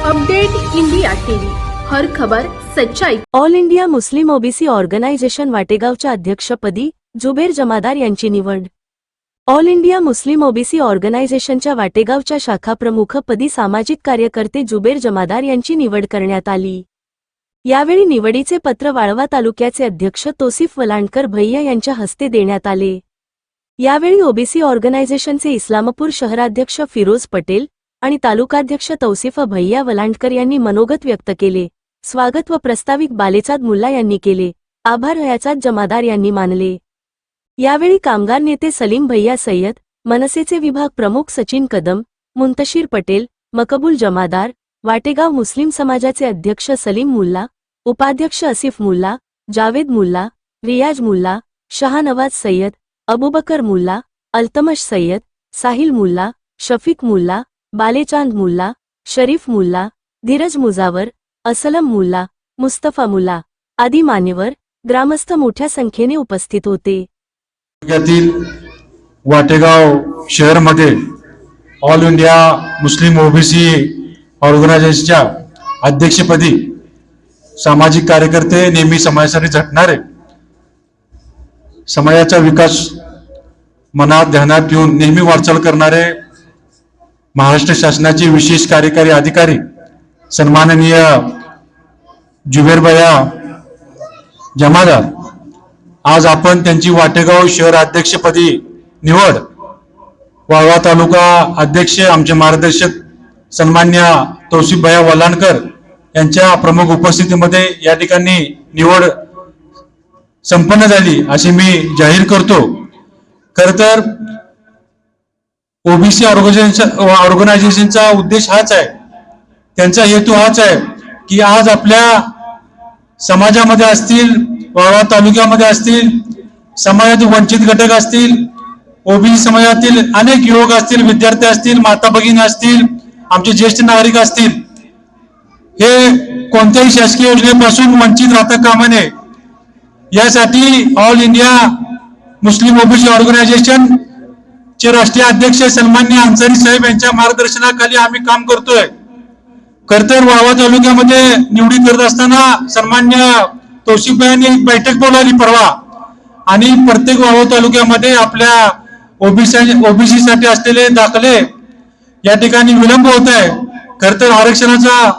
Update India TV. हर खबर सच्चाई. All India Muslim OBC Organisation वाटेगावच्या अध्यक्षपदी जुबेर जमादार यांची निवड. ऑल इंडिया मुस्लिम ओबीसी ऑर्गनायझेशनच्या वाटेगावच्या शाखाप्रमुखपदी सामाजिक कार्यकर्ते जुबेर जमादार यांची निवड करण्यात आली. यावेळी निवडीचे पत्र वाळवा तालुक्याचे अध्यक्ष तोसिफ वलांडकर भैया यांच्या हस्ते देण्यात आले. यावेळी ओबीसी ऑर्गनायझेशनचे इस्लामपूर शहराध्यक्ष फिरोज पटेल आणि तालुकाध्यक्ष तौसिफ भैया वलांडकर यांनी मनोगत व्यक्त केले. स्वागत व प्रस्ताविक बालेचाद मुल्ला यांनी केले. आभार हयाचाद जमादार यांनी मानले. यावेळी कामगार नेते सलीम भैया सय्यद मनसेचे विभाग प्रमुख सचिन कदम मुंतशीर पटेल मकबूल जमादार वाटेगाव मुस्लिम समाजाचे अध्यक्ष सलीम मुल्ला उपाध्यक्ष असिफ मुल्ला जावेद मुल्ला रियाज मुल्ला शहानवाज सय्यद अबुबकर मुल्ला अल्तमश सय्यद साहिल मुल्ला शफीक मुल्ला बालेचांद मुल्ला शरीफ मुल्ला धीरज मुजावर असलम मुल्ला मुस्तफा मुल्ला आदी मान्यवर ग्रामस्थ मोठ्या संख्येने उपस्थित होते. तालुक्यातील वाटेगाव शहरमध्ये ऑल इंडिया मुस्लिम ओबीसी ऑर्गनायझेशनच्या अध्यक्षपदी सामाजिक कार्यकर्ते नेहमी समाजासाठी झटणारे समाजाचा विकास मनात ध्यानात ठेवून नेहमी वाटचाल करणारे महाराष्ट्र शासनाचे विशेष कार्यकारी अधिकारी सन्माननीय जुबेरबया जमादार आज आपण त्यांची वाटेगाव शहर अध्यक्षपदी निवड वाळवा तालुका अध्यक्ष आमचे मार्गदर्शक सन्मान्य तौसिफभया वलांडकर यांच्या प्रमुख उपस्थितीमध्ये या ठिकाणी निवड संपन्न झाली अशी मी जाहीर करतो. खर तर ओबीसी ऑर्गनायझेशन ऑर्गनायझेशनचा उद्देश हाच आहे. त्यांचा हेतू हाच आहे की आज आपल्या समाजामध्ये असतील वाळवा तालुक्यामध्ये असतील समाजातील वंचित घटक असतील ओबीसी समाजातील अनेक युवक असतील विद्यार्थी असतील माता भगिनी असतील आमचे ज्येष्ठ नागरिक असतील हे कोणत्याही शासकीय योजनेपासून वंचित राहता कामा नये. यासाठी All India Muslim OBC Organisation चे राष्ट्रीय अध्यक्ष सन्मान्य अन्सारी साहेब यांच्या मार्गदर्शनाखाली आम्ही काम करतोय. कर्तर वाहवा तालुक्यामध्ये निवडी करत असताना सन्मान्य तौसिफ एक बैठक बोलावली परवा. आणि प्रत्येक वाहवा तालुक्यामध्ये आपल्या ओबीसी ओबीसी साठी असलेले दाखले या ठिकाणी विलंब होत आहे. खर तर आरक्षणाचा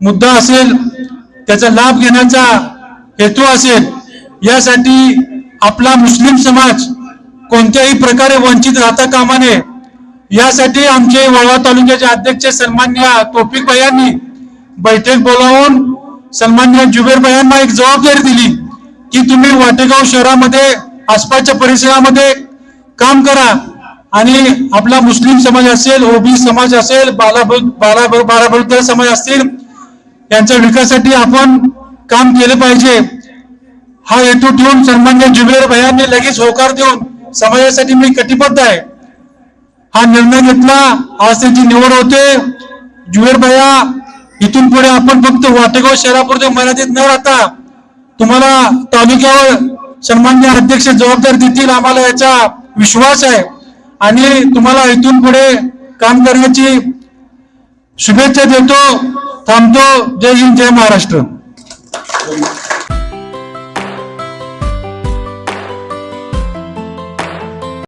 मुद्दा असेल त्याचा लाभ घेण्याचा हेतू असेल यासाठी आपला मुस्लिम समाज कोणत्याही प्रकारे वंचित राहता कामा नये. यासाठी आमचे वळवा तालुक्याचे अध्यक्ष सन्मान्य तोफिक यांनी बैठक बोलावून सन्मान्य जुबेर यांना एक जबाबदारी दिली की तुम्ही वाटेगाव शहरामध्ये आसपासच्या परिसरामध्ये काम करा आणि आपला मुस्लिम समाज असेल ओबी समाज असेल बाला बाला बाराबलुद्दर समाज असतील यांच्या विकासासाठी आपण काम केलं पाहिजे. हा हेतू ठेवून सन्मान्य जुबेर भयांनी लगेच होकार देऊन समाजासाठी मी कटिबद्ध आहे. हा निर्णय घेतला आज त्यांची निवड होते. जुबेर भया इथून पुढे आपण फक्त वाटेगाव शहरापुरते मर्यादित न राहता तुम्हाला तालुक्यावर सन्मान्य अध्यक्ष जबाबदारी देतील आम्हाला याचा विश्वास आहे. आणि तुम्हाला इथून पुढे काम करण्याची शुभेच्छा देतो. थांबतो. जय हिंद जय महाराष्ट्र.